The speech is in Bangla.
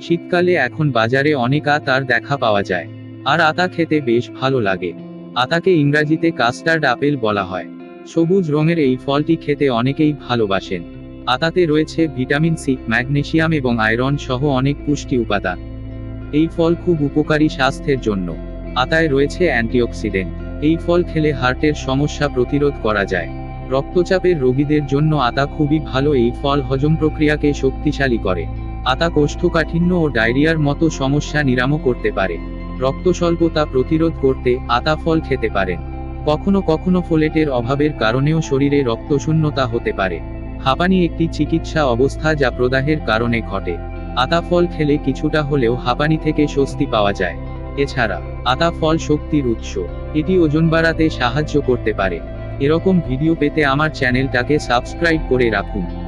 শীতকালে এখন বাজারে অনেক আতার দেখা পাওয়া যায়। আর আতা খেতে বেশ ভালো লাগে। আতাকে ইংরাজিতে কাস্টার্ড আপেল বলা হয়। সবুজ রঙের এই ফলটি খেতে অনেকেই ভালোবাসেন। আতাতে রয়েছে ভিটামিন সি ম্যাগনেসিয়াম এবং আয়রন সহ অনেক পুষ্টি উপাদান। এই ফল খুব উপকারী স্বাস্থ্যের জন্য। আতায় রয়েছে অ্যান্টিঅক্সিডেন্ট। এই ফল খেলে হার্টের সমস্যা প্রতিরোধ করা যায়। রক্তচাপের রোগীদের জন্য আতা খুবই ভালো। এই ফল হজম প্রক্রিয়াকে শক্তিশালী করে। আতা কোষ্ঠকাঠিন্য ও ডায়রিয়ার মতো সমস্যা নিরাময় করতে পারে। রক্ত স্বল্পতা প্রতিরোধ করতে আতা ফল খেতে পারেন কখনো কখনো ফোলেটের অভাবের কারণেও শরীরে রক্তশূন্যতা হতে পারে। হাঁপানি একটি চিকিৎসা অবস্থা যা প্রদাহের কারণে ঘটে। আতা ফল খেলে কিছুটা হলেও হাঁপানি থেকে স্বস্তি পাওয়া যায়। এছাড়া, আতা ফল শক্তির উৎস। এটি ওজন বাড়াতে সাহায্য করতে পারে। এরকম ভিডিও পেতে আমার চ্যানেলটাকে সাবস্ক্রাইব করে রাখুন।